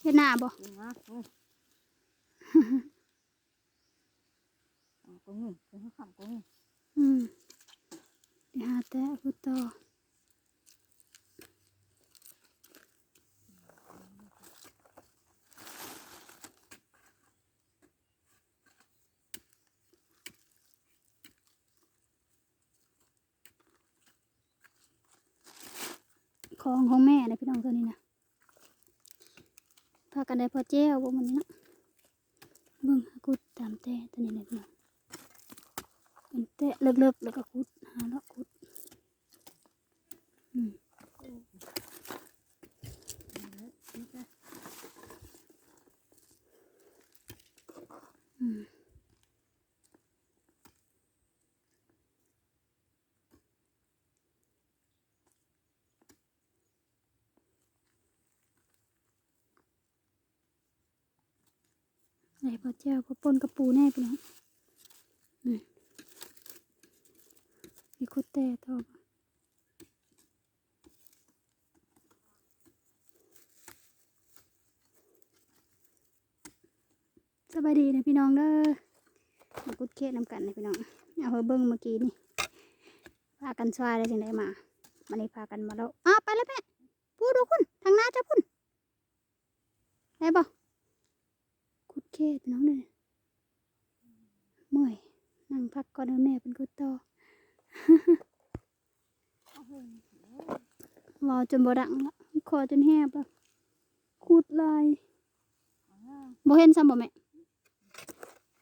เฮ็ดหน้าบ่นี่นะโอ้ยเอาก็งี้ก็ให้ขังก็งี้อืมเดี๋ยวหาแต่พูดต่อของของแม่นะพี่น้องตัวนี้นะ พากันได้พอแจ้วบ่มันนี้นะเบิ่งหากุดตามแต่ตัวนี้นะพี่น้องเป็นเตะเลิกๆแล้วก็กุดหาแล้วคุดอืมอืม ไหนพอเจ้าพอปนกระปูแน่พี่น้องอืมมีคุดแต่ทอบสบายดีนะพี่น้องเด้อมากุดเคสน้ำกันนะพี่น้องเอาเบิ้งเมื่อกี้นี่พากันสวายได้จังไดมามันนี้พากันมาแล้วอ้าวไปแล้วแม่พูดดูคุณทางหน้าจะพุ่นได้บ่กุดเคสพี่น้องเด้อเมื่อย นั่งพักก่อนเด้อแม่เป็นกูต่อรอจนบ่ดังละคอจนแหบละคูดลายบ่เห็นซ้ำบ่แม่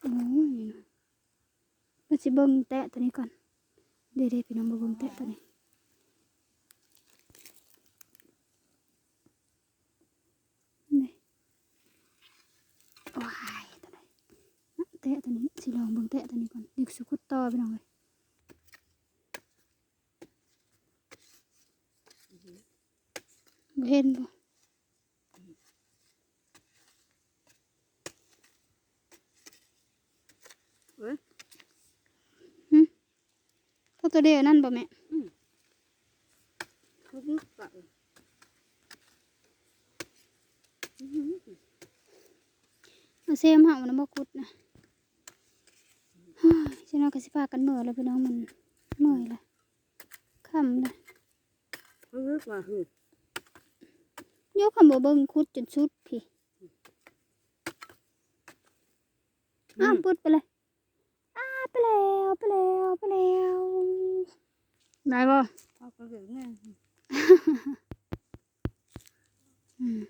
โอ้ยมาสิเบิ่งแตะตัวนี้ก่อน เดี๋ยวๆพี่น้องบ่เบิ่งแตะตัวนี้นี่ว้ายตัวไหนอะแตะตัวนี้สิ ลองเบิ่งแตะตัวนี้ก่อนเด็กสุขุดต่อพี่น้องเลยเห็นบ่เว้ยเขาตัวเดียวนั่นบ่แม่เขาเอาเซมเฮานะบ่กุดนะ ฉันเอากระสิพากันเมื่อแล้วพี่น้องมันเมื่อยละค่ำละเขาลึกมาหือยกคำบ่เบิ่งคุดจนสุดพี่อ้าวปุดไปเลยอ้าไปแล้วไปแล้วไปแล้วได้บ่เขาก็เหลือไงอืม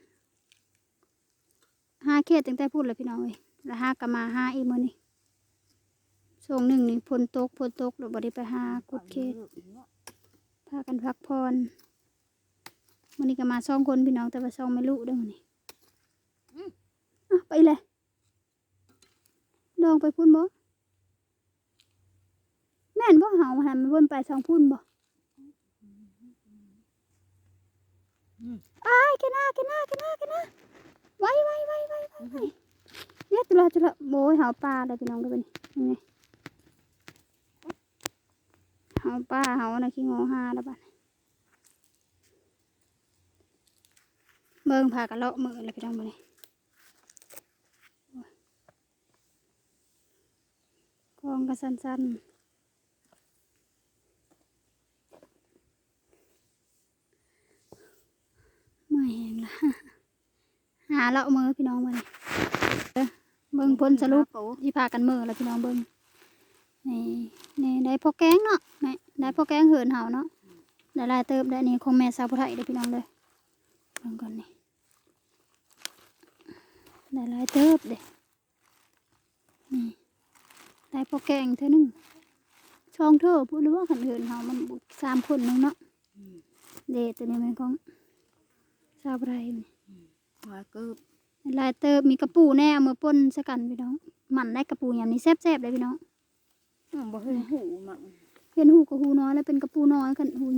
หาเขตตั้งแต่พูดเลยพี่น้องเอ้ยแล้วหากะมาห้าอีกมื้อนี้ ช่วงหนึ่งนี่ฝนตกฝนตกแล้วบ่ได้ไปหากุดเขตพากันพักผ่อนวันนี้ก็มาสองคนพี่น้องแต่ว่าสองไม่รู้เด้อวันนี้อะไปเลยดองไปพุ่นบ่แม่นบ่เฮาหันมันวนไปสองพุ่นบ่อ้ายแกน่าแกน่าแกน่าแกน่าไว้ไว้ไว้ไว้ไว้เดี๋ยวจุละจุละโบยเฮาปลาเลยพี่น้องเด้อบัดนี้ยังไงาปลาเฮาน่ะขี้งอหาแล้วบัดเบิ่งพากันเลาะมือเลยพี่น้องมาเลยกองก็สั้นๆไม่แห้งละหาเลาะมือพี่น้องมาเลยเด้อเบิ่งผลสรุปที่พากันมือแล้วพี่น้องเบิ่ง นี่นี่ได้พอแกงเนาะแม่ได้พอแกงเหินเห่าเนาะได้หลายเติบได้นี่ของแม่สาวผู้ไทยเด้อพี่น้องเลยเบิ่งก่อนนี่ได้หลายเติบเด้นี่ได้พอแกงเท่านึงช่องเธอพูดหรือว่าขันเหินเฮามันบุกสามคนนึงเนาะเดตัวนี้มันของซาบไรนี่มาเกิบได้หลายเติบมีกระปูแน่เอามือป่นสกันพี่น้องหมันได้กระปูอย่างนี้แซ่บๆเลยพี่น้อง บ่เห็นหูมันเห็นหูกับหูน้อยแล้วเป็นกระปูน้อยกันหูเยอะ